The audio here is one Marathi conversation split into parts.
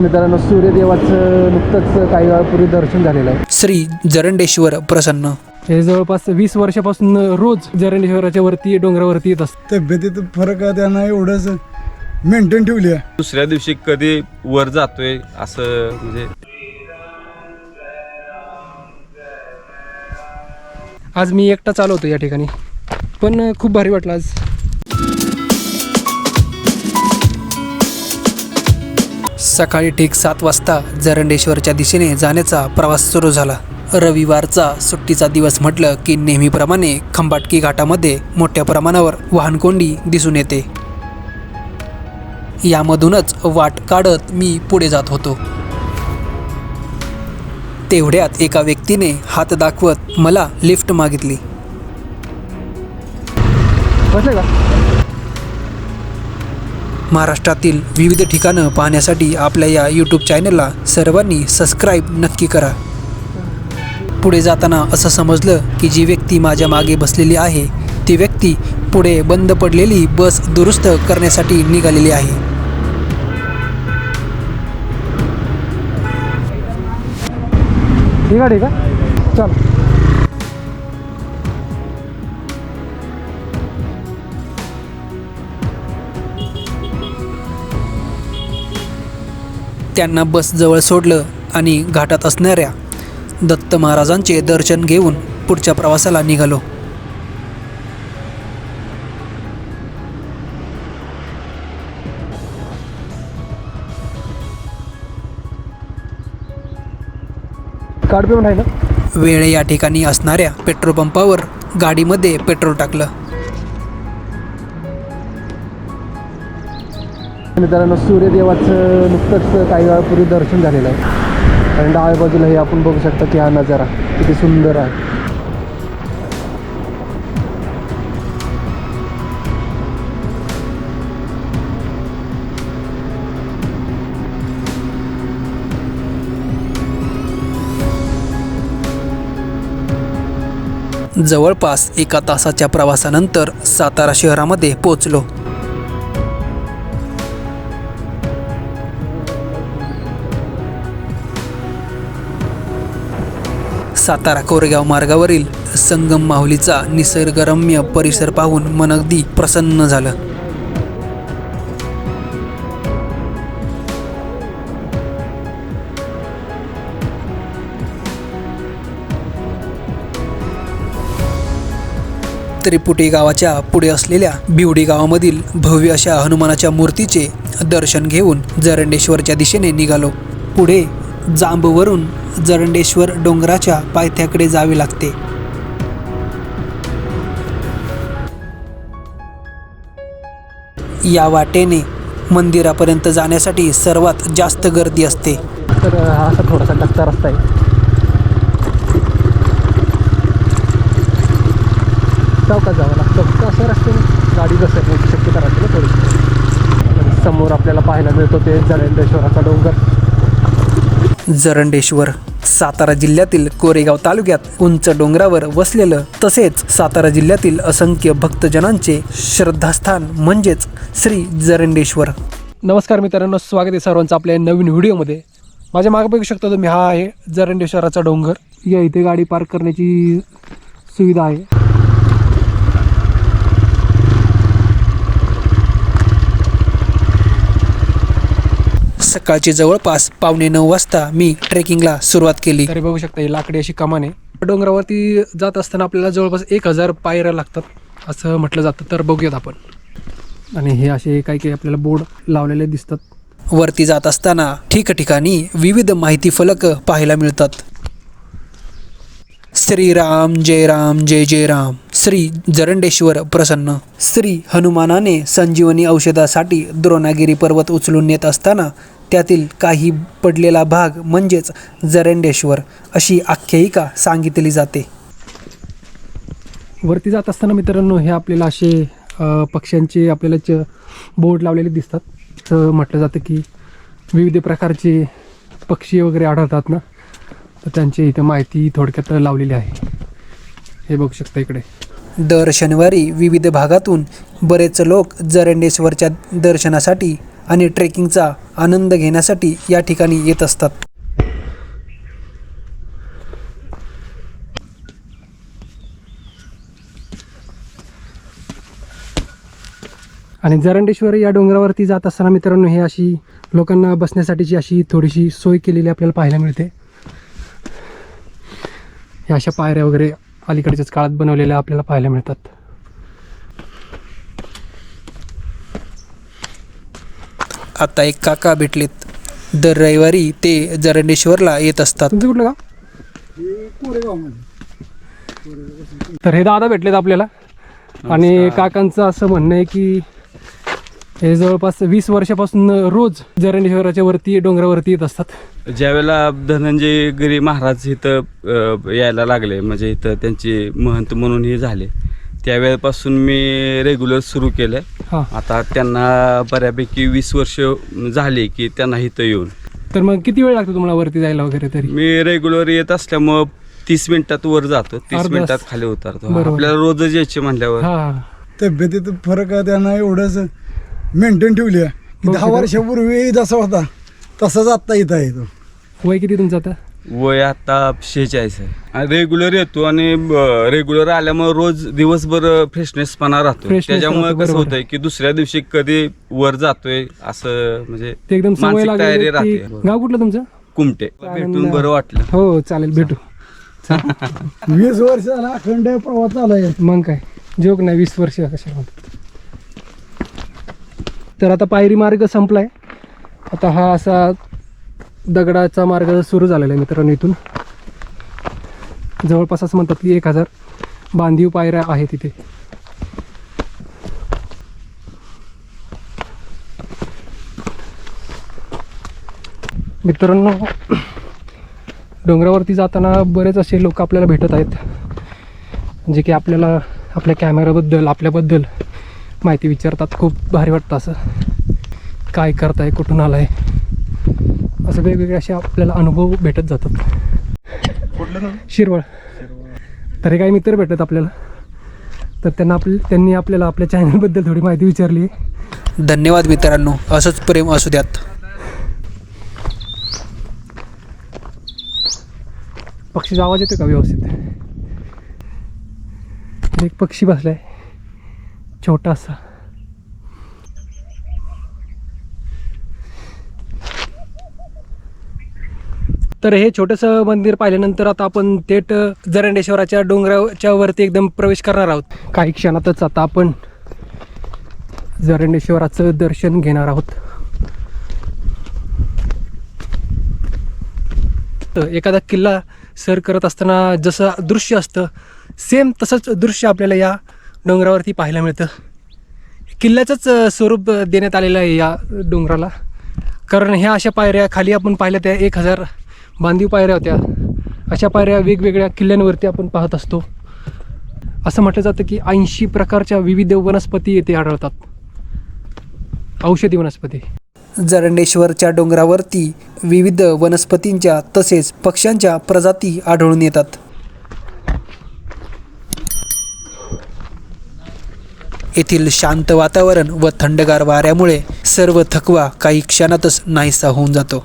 मित्रांनो सूर्यदेवाचं नुकतंच काही वेळापूर्वी दर्शन झालेलं आहे. श्री जरंडेश्वर प्रसन्न. हे जवळपास वीस वर्षापासून रोज जरंडेश्वराच्या वरती डोंगरावरती येत असतं. तब्येतीत फरक आहे त्यांना एवढंच मेंटेन ठेवली आहे. दुसऱ्या दिवशी कधी वर जातोय असं म्हणजे आज मी एकटा चालवतो या ठिकाणी. पण खूप भारी वाटलं आज. सकाळी ठीक सात वाजता जरंडेश्वरच्या दिशेने जाण्याचा प्रवास सुरू झाला. रविवारचा सुट्टीचा दिवस म्हटलं की नेहमीप्रमाणे खंबाटकी घाटामध्ये मोठ्या प्रमाणावर वाहनकोंडी दिसून येते. यामधूनच वाट काढत मी पुढे जात होतो. तेवढ्यात एका व्यक्तीने हात दाखवत मला लिफ्ट मागितली. का? महाराष्ट्रातील विविध ठिकाणं पाहण्यासाठी आपल्या या यूट्यूब चॅनलला सर्वांनी सबस्क्राईब नक्की करा. पुढे जाताना असं समजलं की जी व्यक्ती माझ्या मागे बसलेली आहे ती व्यक्ती पुढे बंद पडलेली बस दुरुस्त करण्यासाठी निघालेली आहे. ठीक आहे ठीक आहे. चल. त्यांना बस जवळ सोडलं आणि घाटात असणाऱ्या दत्त महाराजांचे दर्शन घेऊन पुढच्या प्रवासाला निघालो. वेळ या ठिकाणी असणाऱ्या पेट्रोल पंपावर गाडीमध्ये पेट्रोल टाकलं. मित्रांनो सूर्यदेवाचं नुकतंच काही वेळापूर्वी दर्शन झालेलं आहे. आणि डाव्या बाजूला हे आपण बघू शकता की हा नजारा किती सुंदर आहे. जवळपास एका तासाच्या प्रवासानंतर सातारा शहरामध्ये पोचलो सातारा कोरेगाव मार्गावरील संगम माहुलीचा निसर्गरम्य परिसर पाहून मन अगदी प्रसन्न झालं. त्रिपुटी गावाच्या पुढे असलेल्या बिवडी गावामधील भव्य अशा हनुमानाच्या मूर्तीचे दर्शन घेऊन जरंडेश्वरच्या दिशेने निघालो. पुढे जांबवरून जरंडेश्वर डोंगराच्या पायथ्याकडे जावे लागते. या वाटेने मंदिरापर्यंत जाण्यासाठी सर्वात जास्त गर्दी असते. तर हा असा थोडासा कच्चा रस्ता आहे. चौकात जावं लागतं. फक्त अशा रस्त्याने गाडी घसरण्याची शक्यता राहते ना थोडी समोर आपल्याला पाहायला मिळतो ते जरंडेश्वराचा डोंगर. जरंडेश्वर. सातारा जिल्ह्यातील कोरेगाव तालुक्यात उंच डोंगरावर वसलेलं तसेच सातारा जिल्ह्यातील असंख्य भक्तजनांचे श्रद्धास्थान म्हणजेच श्री जरंडेश्वर. नमस्कार मित्रांनो स्वागत आहे सर्वांचं आपल्या नवीन व्हिडिओमध्ये. माझ्या मागे बघू शकता तुम्ही हा आहे जरंडेश्वराचा डोंगर. या इथे गाडी पार्क करण्याची सुविधा आहे. सकाळचे जवळपास पावणे नऊ वाजता मी ट्रेकिंगला सुरुवात केली. तरी बघू शकता ही लाकडी अशी कमान आहे. डोंगरावरती जात असताना आपल्याला जवळपास एक हजार पायऱ्या लागतात असं म्हटलं जातं. तर बघूयात आपण. आणि हे असे काही काही आपल्याला बोर्ड लावलेले दिसतात. वरती जात असताना ठिकठिकाणी विविध माहिती फलक पाहायला मिळतात. श्रीराम जय राम जय जय राम. श्री जरंडेश्वर प्रसन्न. श्री हनुमानाने संजीवनी औषधासाठी द्रोणागिरी पर्वत उचलून नेत असताना त्यातील काही पडलेला भाग म्हणजेच जरंडेश्वर अशी आख्यायिका सांगितली जाते. वरती जात असताना मित्रांनो हे आपल्याला असे पक्ष्यांचे आपल्याला च बोर्ड लावलेले दिसतात. तर म्हटलं जातं की विविध प्रकारचे पक्षी वगैरे आढळतात ना? तर त्यांची इथं माहिती थोडक्यात लावलेली आहे. हे बघू शकता इकडे. दर शनिवारी विविध भागातून बरेच लोक जरंडेश्वरच्या दर्शनासाठी आणि ट्रेकिंगचा आनंद घेण्यासाठी या ठिकाणी येत असतात. आणि जरंडेश्वर या डोंगरावरती जात असताना मित्रांनो हे अशी लोकांना बसण्यासाठीची अशी थोडीशी सोय केलेली आपल्याला पाहायला मिळते. ह्या अशा पायऱ्या वगैरे अलीकडच्याच काळात बनवलेल्या आपल्याला पाहायला मिळतात. आता एक काका भेटलेत. दर रविवारी ते जरंडेश्वरला येत असतात. तुमचं कुठलं गाव? तर हे दादा भेटलेत आपल्याला. आणि काकांचं असं म्हणणं आहे की हे जवळपास वीस वर्षापासून रोज जरंडेश्वराच्या वरती डोंगरावरती येत असतात. ज्यावेळेला धनंजय गिरी महाराज इथं यायला लागले म्हणजे इथं त्यांचे महंत म्हणून हे झाले त्यावेळेपासून मी रेग्युलर सुरू केलं हां. आता त्यांना बऱ्यापैकी वीस वर्ष झाली की त्यांना इथं येऊन. तर मग किती वेळ लागतो तुम्हाला वरती जायला वगैरे तरी? मी रेग्युलर येत असल्यामुळं तीस मिनिटात वर जातो तीस अर्धा मिनिटात. खाली उतरतो. बरोबर. आपल्याला रोजच यायचे म्हणल्यावर. हां. तब्येतीत फरक आहे त्यांना एवढंच मेंटेन ठेवली आहे. हो, दहा? वर्षापूर्वी जसा होता तसाच आत्ता इथं आहे तो. वय किती तुमचं आता? वय आता शेहेचाळीस आहे. रेग्युलर येतो आणि रेग्युलर आल्यामुळे रोज दिवसभर फ्रेशनेसपणा राहतो त्याच्यामुळे कसं होतंय की दुसऱ्या दिवशी कधी वर जातोय असं म्हणजे ते एकदम मानसिक तयारी राहते. गाव कुठलं तुमचं? कुमटे. भेटून बरं वाटलं. हो चालेल भेटू. वीस वर्ष झाला अखंड प्रवास चालाय मग काय? जोक नाही वीस वर्ष कशा तर आता पायरी मार्ग संपलाय. आता हा असा दगडाचा मार्ग सुरू झालेला आहे मित्रांनो इथून. जवळपास असं म्हणतात की एक हजार बांधीव पायऱ्या आहेत तिथे मित्रांनो डोंगरावरती जाताना बरेच असे लोक आपल्याला भेटत आहेत जे की आपल्याला आपल्या कॅमेराबद्दल आपल्याबद्दल माहिती विचारतात. खूप भारी वाटतं असं. काय करताय? कुठून आलं आहे असं वेगवेगळे असे आपल्याला अनुभव भेटत जातात. शिरवळ. तर हे काही मित्र भेटत आपल्याला. तर त्यांना आपल्या त्यांनी आपल्याला आपल्या चॅनलबद्दल थोडी माहिती विचारली. धन्यवाद मित्रांनो. असंच प्रेम असू द्यात. पक्षीचा आवाज येतो का व्यवस्थित? एक पक्षी बसलाय. छोटासा. तर हे छोटंसं मंदिर पाहिल्यानंतर आता आपण थेट जरंडेश्वराच्या डोंगराच्या वरती एकदम प्रवेश करणार आहोत. काही क्षणातच आता आपण जरंडेश्वराचं दर्शन घेणार आहोत. तर एखादा किल्ला सर करत असताना जसं दृश्य असतं सेम तसंच दृश्य आपल्याला या डोंगरावरती पाहायला मिळतं. किल्ल्याचंच स्वरूप देण्यात आलेलं आहे या डोंगराला. कारण ह्या अशा पायऱ्या खाली आपण पाहिल्या त्या एक हजार बांधीव पायऱ्या होत्या. अशा पायऱ्या वेगवेगळ्या किल्ल्यांवरती आपण पाहत असतो. असं म्हटलं जातं की ऐंशी प्रकारच्या विविध वनस्पती येथे आढळतात. औषधी वनस्पती. जरंडेश्वरच्या डोंगरावरती विविध वनस्पतींच्या तसेच पक्ष्यांच्या प्रजाती आढळून येतात. येथील शांत वातावरण व थंडगार वाऱ्यामुळे सर्व थकवा काही क्षणातच नाहीसा होऊन जातो.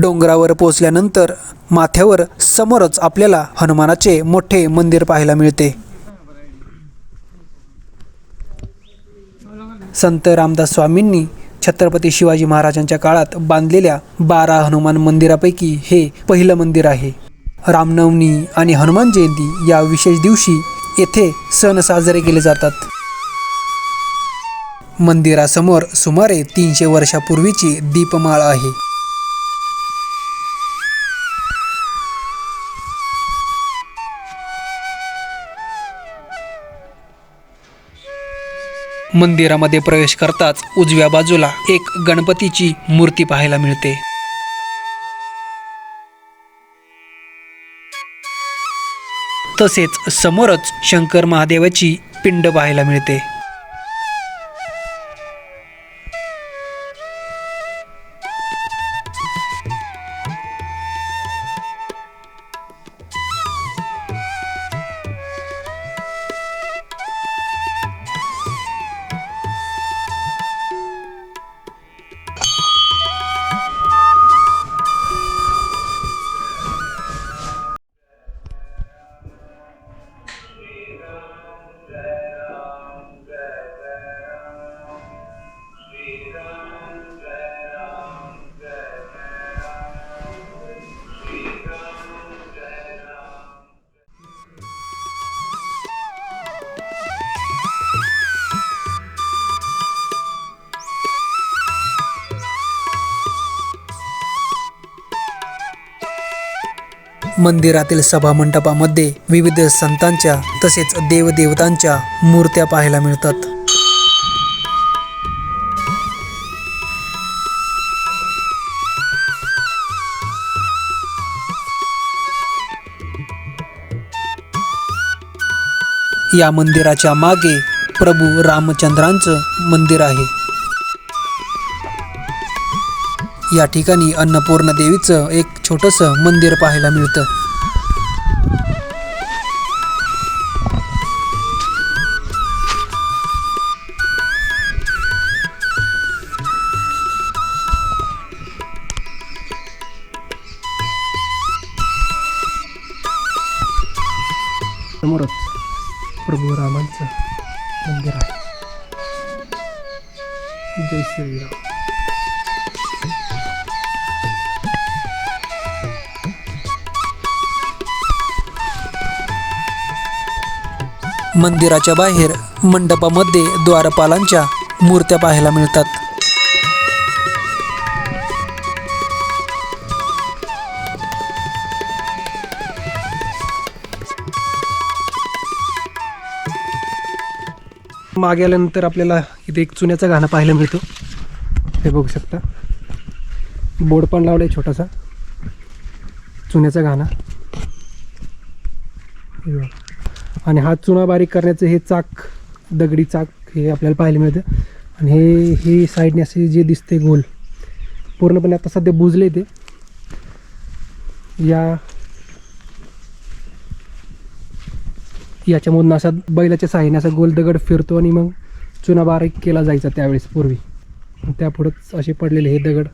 डोंगरावर पोचल्यानंतर माथ्यावर समोरच आपल्याला हनुमानाचे मोठे मंदिर पाहायला मिळते. संत रामदास स्वामींनी छत्रपती शिवाजी महाराजांच्या काळात बांधलेल्या बारा हनुमान मंदिरापैकी हे पहिलं मंदिर आहे. रामनवमी आणि हनुमान जयंती या विशेष दिवशी येथे सण साजरे केले जातात. मंदिरासमोर सुमारे तीनशे वर्षापूर्वीची दीपमाळ आहे. मंदिरामध्ये प्रवेश करताच उजव्या बाजूला एक गणपतीची मूर्ती पाहायला मिळते. तसेच समोरच शंकर महादेवाची पिंड पाहायला मिळते. मंदिरातील सभामंडपामध्ये विविध संतांच्या तसेच देवदेवतांच्या मूर्त्या पाहायला मिळतात. या मंदिराच्या मागे प्रभू रामचंद्रांचं मंदिर आहे. या ठिकाणी अन्नपूर्ण देवीचं एक छोटंसं मंदिर पाहायला मिळतं. मंदिराच्या बाहेर मंडपामध्ये द्वारपालांच्या मूर्त्या पाहायला मिळतात. मागे आल्यानंतर आपल्याला इथे एक चुन्याचा गाणं पाहायला मिळतो. हे बघू शकता. बोर्ड पण लावला आहे छोटासा. चुन्याचा गाणं. आणि हा चुना बारीक करण्याचं हे चाक दगडी चाक हे आपल्याला पाहायला मिळतं. आणि हे हे साईडने असे जे दिसते गोल पूर्णपणे आता सध्या बुजले ते. या याच्यामधून असा बैलाच्या साहाय्याने असा गोल दगड फिरतो आणि मग चुना बारीक केला जायचा त्यावेळेस पूर्वी. त्यापुढंच असे पडलेले हे दगड.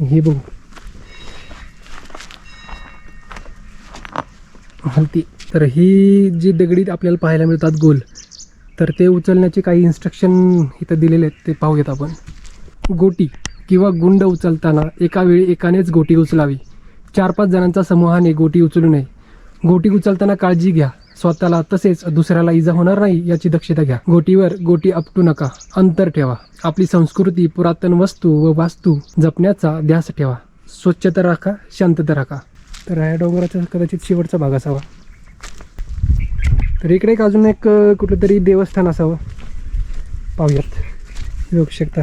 हे बघू. हलती. तर ही जी दगडी आपल्याला पाहायला मिळतात गोल तर ते उचलण्याचे काही इन्स्ट्रक्शन इथं दिलेले आहेत ते पाहूयात आपण. गोटी किंवा गुंड उचलताना एका वेळी एकानेच गोटी उचलावी. चार पाच जणांचा समूहाने गोटी उचलू नये. गोटी उचलताना काळजी घ्या. स्वतःला तसेच दुसऱ्याला इजा होणार नाही याची दक्षता घ्या. गोटीवर गोटी आपटू नका. अंतर ठेवा. आपली संस्कृती पुरातन वस्तू व वास्तू जपण्याचा ध्यास ठेवा. स्वच्छता राखा शांतता राखा. तर ह्या डोंगराचा कदाचित शेवटचा भाग असावा. तर इकडे एक अजून एक कुठलं तरी देवस्थान असावं. पाहूयात. बघू शकता.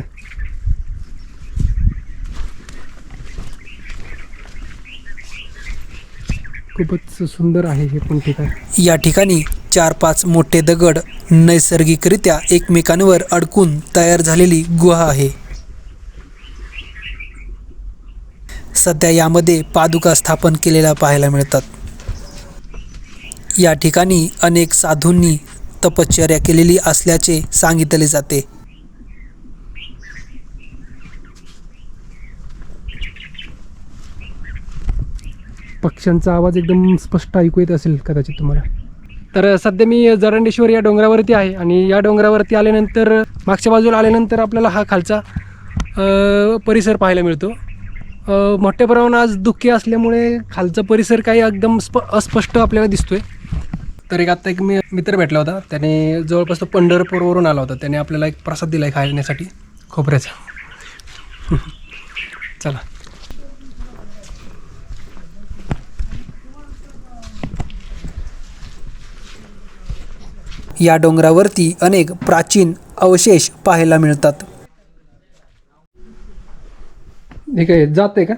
खूपच सुंदर आहे हे पण ठिकाण. या ठिकाणी चार पाच मोठे दगड नैसर्गिकरित्या एकमेकांवर अडकून तयार झालेली गुहा आहे. सध्या यामध्ये पादुका स्थापन केलेल्या पाहायला मिळतात. या ठिकाणी अनेक साधूंनी तपश्चर्या केलेली असल्याचे सांगितले जाते. पक्ष्यांचा आवाज एकदम स्पष्ट ऐकू येत असेल कदाचित तुम्हाला. तर सध्या मी जरंडेश्वर या डोंगरावरती आहे आणि या डोंगरावरती आल्यानंतर मागच्या बाजूला आल्यानंतर आपल्याला हा खालचा परिसर पाहायला मिळतो. मोठ्या प्रमाणात आज दुःखी असल्यामुळे खालचा परिसर काही एकदम स्प अस्पष्ट आपल्याला दिसतोय. तर एक आत्ता एक मी मित्र भेटला होता. त्याने जवळपास तो पंढरपूरवरून आला होता. त्याने आपल्याला एक प्रसाद दिला आहे खाण्यासाठी खोबऱ्याचा. चला. या डोंगरावरती अनेक प्राचीन अवशेष पाहायला मिळतात. हे काय जात आहे का?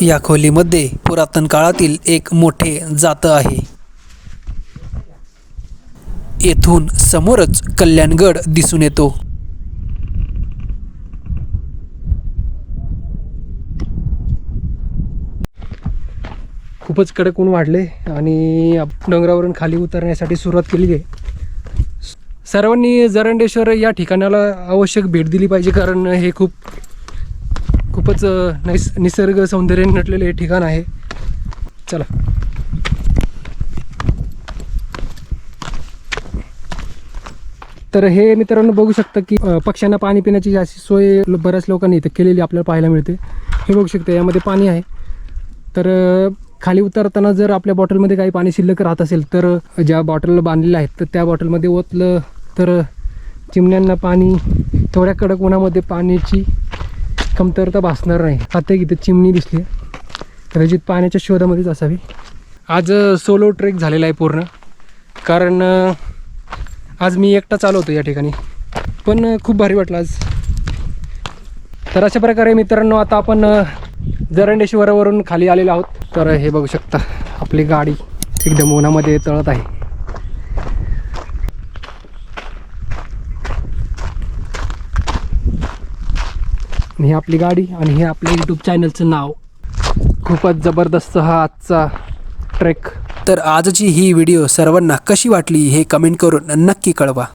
या खोलीमध्ये पुरातन काळातील एक मोठे जातं आहे. येथून समोरच कल्याणगड दिसून येतो. खूपच कडक ऊन वाढले आणि डोंगरावरून खाली उतरण्यासाठी सुरुवात केली आहे. सर्वांनी जरंडेश्वर या ठिकाणाला आवश्यक भेट दिली पाहिजे कारण हे खूप खूपच नैस निसर्ग सौंदर्याने नटलेले हे ठिकाण आहे. चला. तर हे मित्रांनो बघू शकता की पक्ष्यांना पाणी पिण्याची अशी सोय बऱ्याच लोकांनी इथं केलेली आपल्याला पाहायला मिळते. हे बघू शकता यामध्ये पाणी आहे. तर खाली उतरताना जर आपल्या बॉटलमध्ये काही पाणी शिल्लक राहत असेल तर ज्या बॉटल बांधलेल्या आहेत तर त्या बॉटलमध्ये ओतलं तर चिमण्यांना पाणी थोड्या कडक उन्हामध्ये पाण्याची कमतरता भासणार नाही. आता एक इथं चिमणी दिसली कदाचित पाण्याच्या शोधामध्येच असावी. आज सोलो ट्रेक झालेला आहे पूर्ण. कारण आज मी एकटा चालवतो या ठिकाणी. पण खूप भारी वाटलं आज. तर अशा प्रकारे मित्रांनो आता आपण जरंडेश्वरावरून खाली आलेलो आहोत. तर हे बघू शकता आपली गाडी एकदम उन्हामध्ये तळत आहे. ही आपली गाडी आणि हे आपल्या यूट्यूब चॅनलचं नाव. खूपच जबरदस्त हा आजचा ट्रेक. तर आजची ही व्हिडिओ सर्वांना कशी वाटली हे कमेंट करून नक्की कळवा.